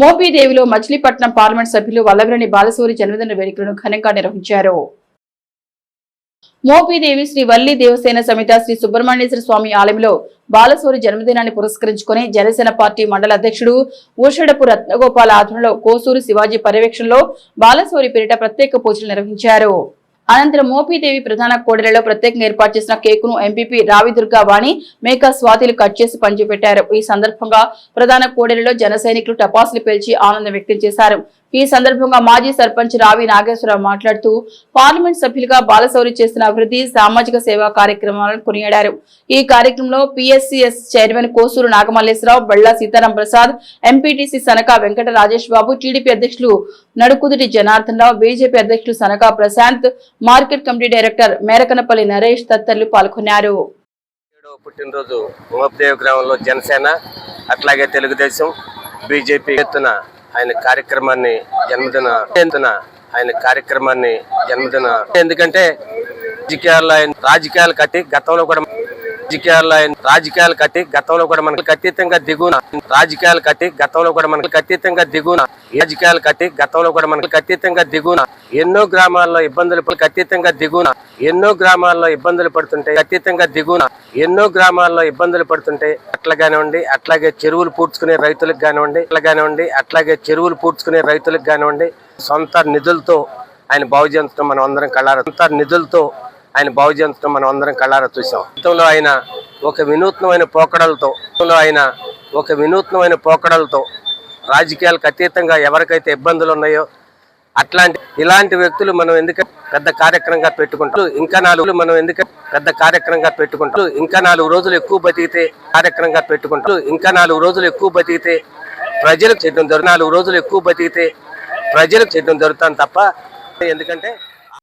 మోపిదేవిలో Machilipatnam parliament సభ్యులు వల్లభరణి బాలసూరి జన్మదిన వేడుకలను ఘనంగా నిర్వహించారు. మోపిదేవి శ్రీ వల్లి దేవసేన సమేత శ్రీ సుబ్రహ్మణ్యేశ్వర స్వామి ఆలయంలో బాలసూరి జన్మదినాన్ని పురస్కరించుకొని జనసేన పార్టీ మండల అధ్యక్షుడు ఊషడపు రత్నగోపాల్ ఆధ్వర్యంలో కోసూరి శివాజీ పర్యవేక్షణలో బాలసూరి పేరిట ప్రత్యేక పూజలు నిర్వహించారు. అనంతరం మోపీదేవి ప్రధాన కోడెలలో ప్రత్యేకంగా ఏర్పాటు చేసిన కేకును ఎంపీపీ రావి దుర్గా వాణి మేకా స్వాతిలు కట్ చేసి పంచిపెట్టారు. ఈ సందర్భంగా ప్రధాన కోడెలలో జన టపాసులు పేల్చి ఆనందం వ్యక్తం చేశారు. ఈ సందర్భంగా మాజీ సర్పంచ్ రావి నాగేశ్వరరావు మాట్లాడుతూ పార్లమెంట్ సభ్యులుగా బాలశౌరి చేసిన అభివృద్ధి సామాజిక సేవా కార్యక్రమాలను కొనియాడారు. ఈ కార్యక్రమంలో PSCS chairman Kosuru Nagamalleswararao Balla Sitaram Prasad MPTC Sanaka Venkata Rajesh Babu TDP అధ్యక్షులు నడుకుదుటి జనార్దన్ రావు బీజేపీ అధ్యక్షులు Sanaka Prashanth market committee director Merakanapalli Naresh తదితరులు పాల్గొన్నారు. పుట్టినరోజు మోపదేవ్ గ్రామంలో జనసేన అట్లాగే తెలుగుదేశం బీజేపీ ఎత్తున ఆయన కార్యక్రమాన్ని జన్మదిన ఎత్తున ఆయన కార్యక్రమాన్ని జన్మదిన ఎందుకంటే రాజకీయాల్లో ఆయన రాజకీయాలు కట్టి గతంలో కూడా రాజకీయాల్లో ఆయన రాజకీయాలు కట్టి గతంలో కూడా మనకు అతీతంగా దిగున రాజకీయాలు కట్టి గతంలో కూడా మనకు అతీతంగా దిగున రాజకీయాలు కట్టి గతంలో కూడా మనకు అతీతంగా దిగున ఎన్నో గ్రామాల్లో ఇబ్బందులు అతీతంగా దిగున ఎన్నో గ్రామాల్లో ఇబ్బందులు పడుతుంటే అతీతంగా దిగున ఎన్నో గ్రామాల్లో ఇబ్బందులు పడుతుంటే అట్లా కానివ్వండి అట్లాగే చెరువులు పూడ్చుకునే రైతులకు కానివ్వండి అట్లా కానివ్వండి అట్లాగే చెరువులు పూడ్చుకునే రైతులకు కానివ్వండి సొంత నిధులతో ఆయన బాగు చేయించడం మనం అందరం కళ్ళారు సొంత నిధులతో ఆయన బాగు మనం అందరం కళ్ళారా చూసాం. గతంలో ఆయన ఒక వినూత్నమైన పోకడలతో గతంలో ఆయన ఒక వినూత్నమైన పోకడలతో రాజకీయాలకు అతీతంగా ఎవరికైతే ఇబ్బందులు ఉన్నాయో అట్లాంటి ఇలాంటి వ్యక్తులు మనం ఎందుకు పెద్ద కార్యక్రమంగా పెట్టుకుంటారు? ఇంకా నాలుగు మనం ఎందుకు పెద్ద కార్యక్రమంగా పెట్టుకుంటారు? ఇంకా నాలుగు రోజులు ఎక్కువ బతికితే కార్యక్రమంగా పెట్టుకుంటారు? ఇంకా నాలుగు రోజులు ఎక్కువ బతికితే ప్రజలకు చేయడం జరుగుతుంది. నాలుగు రోజులు ఎక్కువ బతికితే ప్రజలకు చేయడం జరుగుతుంది తప్ప ఎందుకంటే